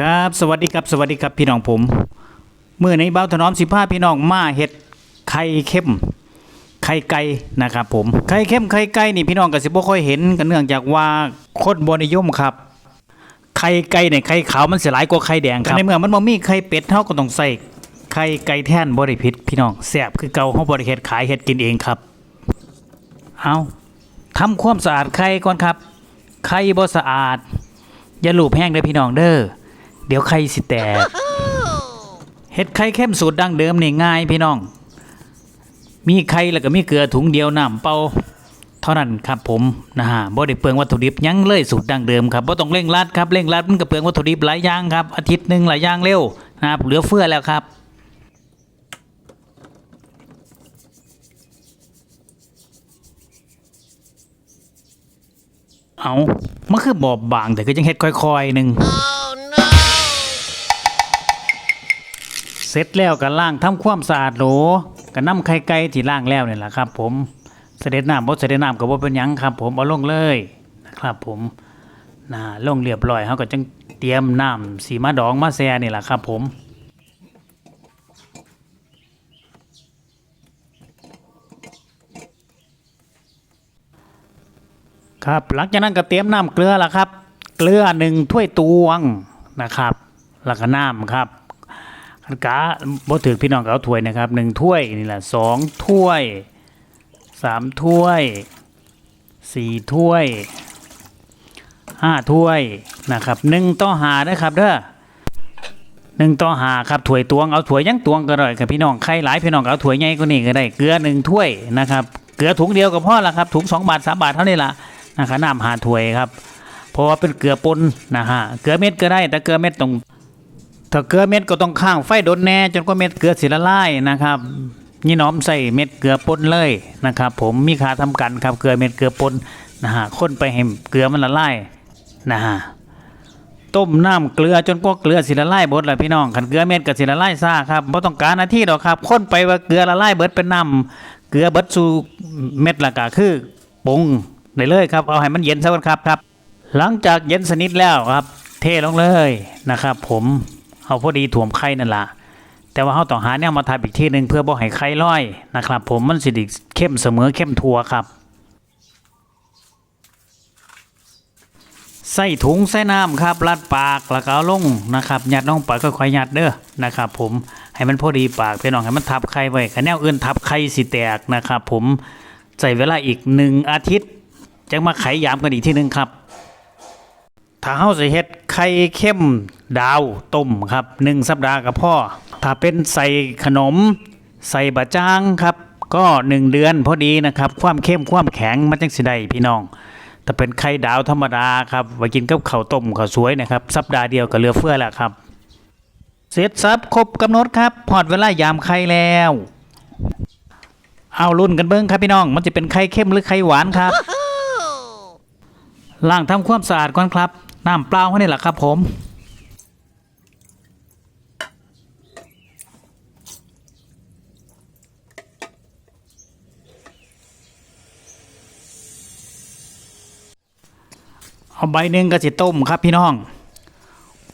ครับสวัสดีครับสวัสดีครับพี่น้องผมเมื่อในเบ้าถนอมสิบห้าพี่น้องมาเห็ดไข่เข้มไข่ไก่นะครับผมไข่เข้มไข่ไก่นี่พี่น้องก็สิบ่ค่อยเห็นกันเนื่องจากว่าคนบนิยมครับไข่ไก่เนี่ยไข่ขาวมันเสิหลายกว่าไข่แดงครับในเมื่อมันบ่มีไข่เป็ดเฮาก็ต้องใส่ไข่ไก่แท่นบ่ได้ผิดพี่น้องแซ่บคือเก่าเฮาบ่ได้เฮ็ดขายเฮ็ดกินเองครับเอาทำความสะอาดไข่ก่อนครับไข่บ่สะอาด อย่าลูบแห้งเด้อพี่น้องเด้อ เดี๋ยวไข่สิแตกเฮ็ดไข่เข้มสูตรดั้งเดิมนี่ง่ายพี่น้อง มีไข่แล้วก็มีเกลือถุงเดียวน้ำเปล่าเท่านั้นครับผมนะฮะบ่ได้เปลืองวัตถุดิบหยังเลยสูตรดั้งเดิมครับบ่ต้องเร่งรัดครับเร่งรัดมันก็เปลืองวัตถุดิบหลายอย่างครับอาทิตย์หนึงหลายอย่างเร็วนะครับเหลือเฟือแล้วครับเอามันคือบอบบางแต่ก็ยังเฮ็ดค่อยๆหนึ่ง เสร็จแล้วก็ล้างทำความสะอาดโหลก็นำไข่ไก่ที่ล้างแล้วนี่แหละครับ ผมเสด็จน้ำบ่เสด็จน้ำก็บ่เป็นหยังครับ ผมเอาลงเลยนะครับ ผมนะลงเรียบร้อยเฮาก็จังเตรียมน้ำสีมาดองมาแซ่นี่แหละครับ ผมครับหลังจากนั้นก็เตรียมน้ำเกลือละครับ เกลือหนึ่งถ้วยตวงนะครับแล้วก็น้ำครับ คันกาบ่ถือพี่น้องก็เอาถ้วยนะครับหนึ่งถ้วยนี่แหละสองถ้วยสามถ้วยสี่ถ้วยห้าถ้วยนะครับหนึ่งต่อหานะครับเด้อหนึ่งต่อหาครับถ้วยตวงเอาถ้วยยังตวงก็ได้ครับพี่น้องใครหลายพี่น้องก็เอาถ้วยใหญ่กว่านี้ก็ได้เกลือหนึ่งถ้วยนะครับเกลือถุงเดียวก็พอละครับถุงสองบาทสามบาทเท่านี้ละนะครับน้ำหาถ้วยครับเพราะว่าเป็นเกลือปนนะฮะเกลือเม็ดก็ได้แต่เกลือเม็ดต้อง ถ้าเกลือเม็ดก็ต้องข้างไฟโดนแน่จนกว่าเม็ดเกลือสิละลายนะครับนี่น้อมใส่เม็ดเกลือป่นเลยนะครับ ผมมีค่าทำกันครับเกลือเม็ดเกลือป่นนะฮะคนไปให้เกลือมันละลายนะฮะต้มน้ำเกลือจนกว่าเกลือสิละลายเบดเลยพี่น้องขันเกลือเม็ดก็สิละลายซ่าครับไม่ต้องการหน้าที่หรอกครับคนไปว่าเกลือละลายเบิดเป็นน้ำเกลือเบิดสู่เม็ดละก็คือปรุงได้เลยครับเอาให้มันเย็นซะก่อนครับครับ หลังจากเย็นสนิทแล้วครับ เทลงเลยนะครับ ผม เอาพอดีถ่วมไข่นั่นละแต่ว่าเขาต้องหาเนี่ยมาทาอีกที่หนึ่งเพื่อบ่ให้ไข่ลอยนะครับผมมันสิดิเข้มเสมอเข้มทัวครับใส่ถุงใส่น้ำครับรัดปากแล้วก็เอาลงนะครับยัดลงไปค่อยๆยัดเด้อนะครับผมให้มันพอดีปากพี่น้องให้มันทับไข่ไว้ขันแนวอื่นทับไข่สิแตกนะครับผมใส่เวลาอีกหนึ่งอาทิตย์จะมาไขยามกันอีกที่หนึ่งครับ ถ้าเฮาสิเฮ็ดไข่เข้มดาวต้มครับหนึ่งสัปดาห์กับพ่อ ถ้าเป็นใส่ขนม ใส่บะจ้างครับ ก็หนึ่งเดือนพอดีนะครับ ความเข้มความแข็งมันจังสิได้พี่น้องถ้าเป็นไข่ดาวธรรมดาครับไว้กินกับข้าวต้มข้าวสวยนะครับ สัปดาห์เดียวก็เหลือเฟือแล้วครับ เสร็จสับครบกำหนดครับพอดเวลายามไข่แล้ว เอารุ่นกันเบิ้งครับพี่น้อง มันจะเป็นไข่เข้มหรือไข่หวานครับล้างทำความสะอาดก่อนครับ น้ำเปล่าเขานี่แหละครับผมเอาใบหนึ่งก็สิต้มครับพี่น้อง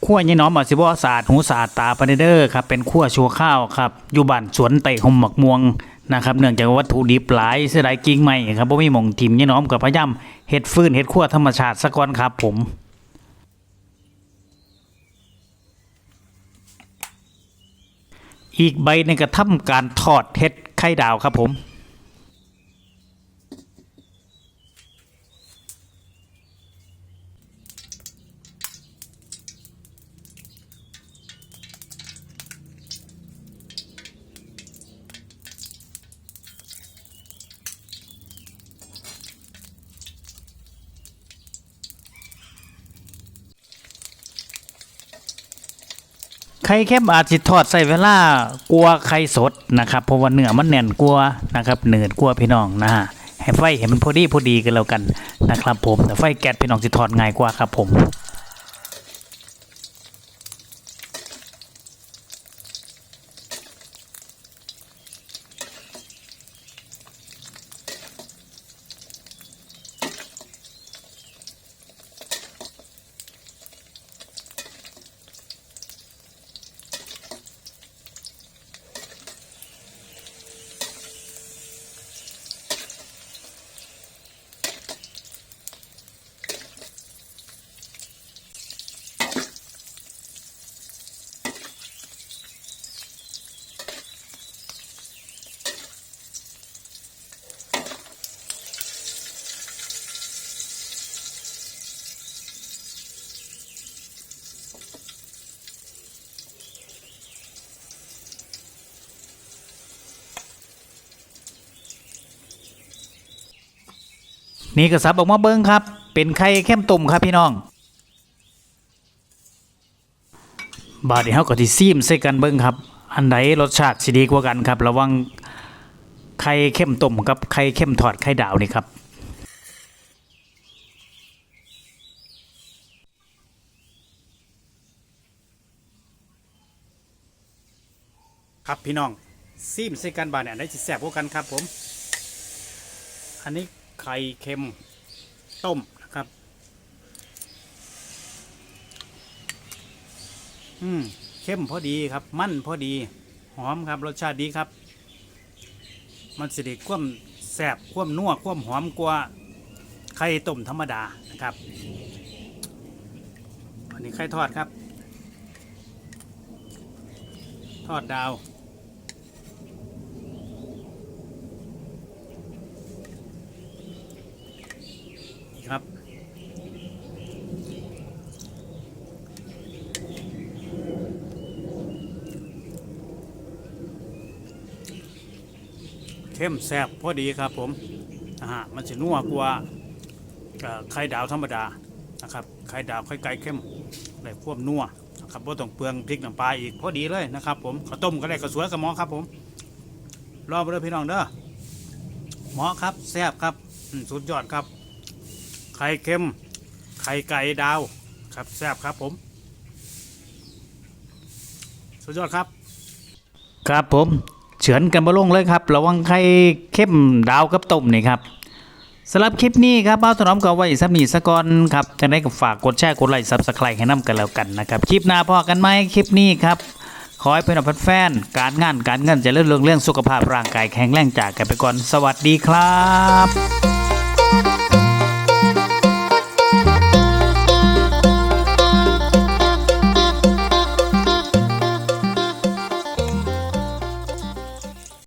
ขั้วยี่น้อมอสิบ่สะอาดหูสะอาดตาปานเด้อครับเป็นขั้วชัวข้าวครับอยู่บ้านสวนไต่หมหมักม่วงนะครับเนื่องจากวัตถุดิบหลายเสียดายกิ่งไม้ครับบ่มีหม่องทิมยี่น้อมกับพะย่ำเฮ็ดฟืนเฮ็ดขั้วธรรมชาติซะก่อนครับผม อีกใบหนึงก็ทำการทอดเฮ็ดไข่ดาวครับผม ไข่เข้มอาจสิทอดใส่เวลากลัวไข่สดนะครับเพราะว่าเนื้อมันแน่นกลัวนะครับเนืดกลัวพี่น้องนะฮะให้ไฟเห็นมันพอดีพอดีกันแล้วกันนะครับผมแต่ไฟแก๊สพี่น้องสิทอดง่ายกว่าครับผม นี่ก็สับออกมาเบิ้งครับ เป็นไข่เข้มตุ่มครับพี่น้อง บาดนี้เฮาก็สิซีมใส่กันเบิ่งครับ อันใดรสชาติสิดีกว่ากันครับ ระวังไข่เข้มต้มกับไข่เข้มทอดไข่ดาวนี่ครับครับพี่น้องซีมใส่กันบาดเนี่ยอันใดสิแซ่บกว่ากันครับผม อันนี้ ไข่เค็มต้มนะครับ อืมเข้มพอดีครับ มันพอดี หอมครับ รสชาติดีครับ มันสิไดีความแสบความนัวความหอมกว่าไข่ต้มธรรมดานะครับ อันนี้ไข่ทอดครับ ทอดดาว ครับ เข้มแซ่บพอดีครับผมนะฮะมันจะนัวกว่าไข่ดาวธรรมดานะครับไข่ดาวไข่ไก่เข้มได้ควบนัวนะครับบ่ต้องเปลืองพริกน้ำปลาอีกพอดีเลยนะครับผมข้าวต้มก็ได้ข้าวสวยกับหมอครับผมรอไปเลยพี่น้องเด้อหมอครับแซ่บครับสุดยอดครับ ไข่เค็ม ไข่ไก่ดาว ครับแซ่บครับผม สุดยอดครับ ครับผม เฉือนกันบ่ลงเลยครับ ระวังไข่เข้มดาวกับต้มนี่ครับสำหรับคลิปนี้ครับบ้าถนอมก็ไว้สับนีสะกอนครับจะได้ก็ฝากกดแชร์กดไลค์ซับสไครต์ให้น้ำกันแล้วกันนะครับ คลิปหน้าพอกันไหมคลิปนี้ครับ ขอให้เพื่อนๆแฟนๆการงานการเงินเจะเรื่องเรื่องสุขภาพร่างกายแข็งแรงจากกันไปก่อน สวัสดีครับ